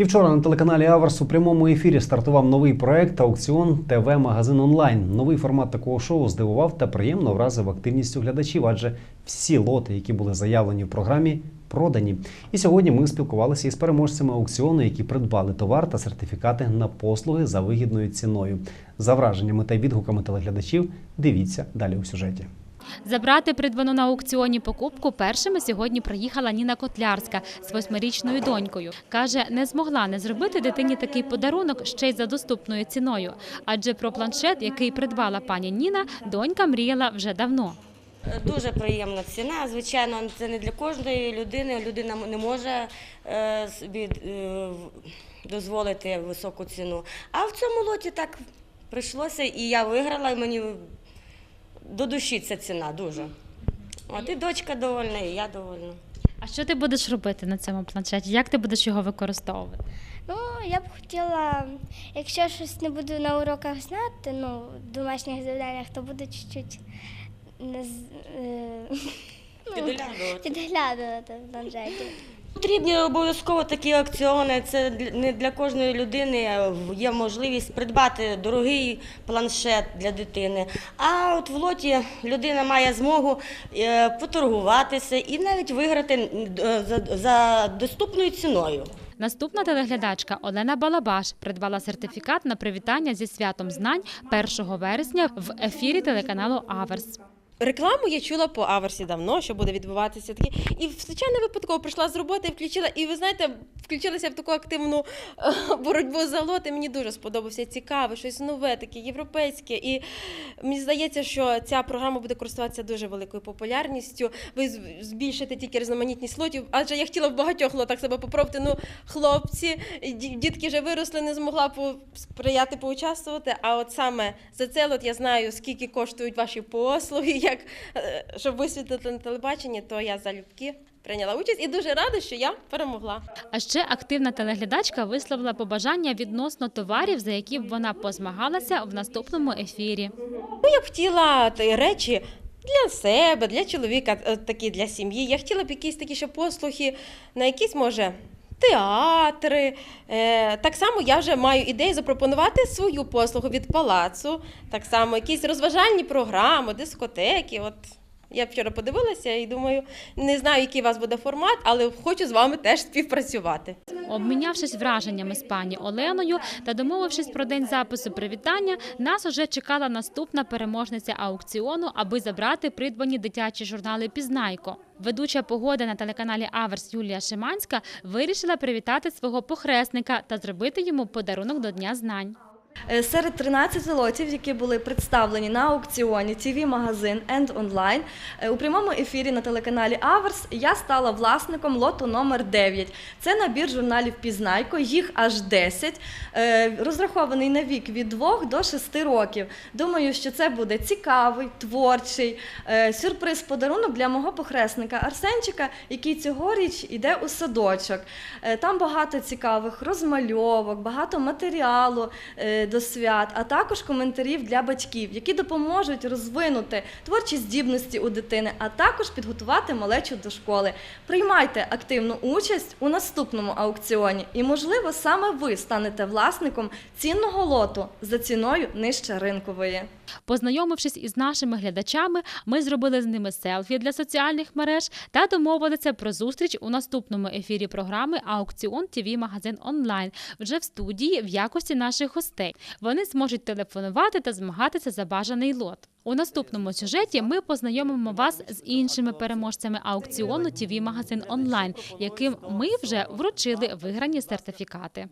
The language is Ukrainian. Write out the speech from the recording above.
І вчора на телеканалі Аверс у прямому ефірі стартував новий проект Аукціон ТВ Магазин онлайн. Новий формат такого шоу здивував та приємно вразив активністю глядачів, адже всі лоти, які були заявлені в програмі, продані. І сьогодні ми спілкувалися із переможцями аукціону, які придбали товар та сертифікати на послуги за вигідною ціною. За враженнями та відгуками телеглядачів дивіться далі у сюжеті. Забрати придбану на аукціоні покупку першими сьогодні приїхала Ніна Котлярська з восьмирічною донькою. Каже, не змогла не зробити дитині такий подарунок ще й за доступною ціною. Адже про планшет, який придбала пані Ніна, донька мріяла вже давно. Дуже приємна ціна. Звичайно, це не для кожної людини. Людина не може е, собі е, дозволити високу ціну. А в цьому лоті так прийшлося, і я виграла, і мені до душі ця ціна дуже. От і дочка довольна, і я довольна. А що ти будеш робити на цьому планшеті? Як ти будеш його використовувати? Ну, я б хотіла, якщо щось не буду на уроках знати, ну, в домашніх завданнях, то буду чуть-чуть не з- е, Підглядувати. підглядувати в планшеті. Потрібні обов'язково такі аукціони. Це не для кожної людини є можливість придбати дорогий планшет для дитини. А от в лоті людина має змогу е, поторгуватися і навіть виграти е, за, за доступною ціною. Наступна телеглядачка Олена Балабаш придбала сертифікат на привітання зі святом знань 1 вересня в ефірі телеканалу Аверс. Рекламу я чула по аверсі давно, що буде відбуватися таке. І звичайно випадково прийшла з роботи, включила, і ви знаєте, включилася в таку активну е, боротьбу за лоти. Мені дуже сподобався цікаве, щось нове, таке європейське. І мені здається, що ця програма буде користуватися дуже великою популярністю. Ви збільшите тільки різноманітність лотів, адже я хотіла в багатьох лотах себе попробувати. Ну, хлопці, дітки вже виросли, не змогла сприяти поучаствувати. А от саме за це лот я знаю, скільки коштують ваші послуги, як е, щоб висвітлити на телебаченні, то я залюбки прийняла участь і дуже рада, що я перемогла. А ще активна телеглядачка висловила побажання відносно товарів, за які б вона позмагалася в наступному ефірі. Ну, я б хотіла речі. Для себе, для чоловіка, е, такі для сім'ї. Я хотіла б якісь такі ще послуги на якісь, може, театри. Е, так само я вже маю ідею запропонувати свою послугу від палацу. Так само якісь розважальні програми, дискотеки. От я вчора подивилася і думаю, не знаю, який у вас буде формат, але хочу з вами теж співпрацювати. Обмінявшись враженнями з пані Оленою та домовившись про день запису привітання, нас уже чекала наступна переможниця аукціону, аби забрати придбані дитячі журнали Пізнайко. Ведуча погода на телеканалі Аверс Юлія Шиманська вирішила привітати свого похресника та зробити йому подарунок до Дня знань. Е, Серед 13 лотів, які були представлені на аукціоні tv магазин and Online, е, у прямому ефірі на телеканалі Аверс я стала власником лоту номер 9. Це набір журналів Пізнайко, їх аж 10, е, розрахований на вік від 2 до 6 років. Думаю, що це буде цікавий, творчий сюрприз-подарунок для мого похресника Арсенчика, який цьогоріч іде у садочок. Там багато цікавих розмальовок, багато матеріалу до свят, а також коментарів для батьків, які допоможуть розвинути творчі здібності у дитини, а також підготувати малечу до школи. Приймайте активну участь у наступному аукціоні, і, можливо, саме ви станете власником цінного лоту за ціною нижче ринкової. Познайомившись із нашими глядачами, ми зробили з ними селфі для соціальних мереж та домовилися про зустріч у наступному ефірі програми Аукціон ТВ Магазин онлайн вже в студії в якості наших гостей. Вони зможуть телефонувати та змагатися за бажаний лот. У наступному сюжеті ми познайомимо вас з іншими переможцями аукціону ТВ Магазин онлайн, яким ми вже вручили виграні сертифікати.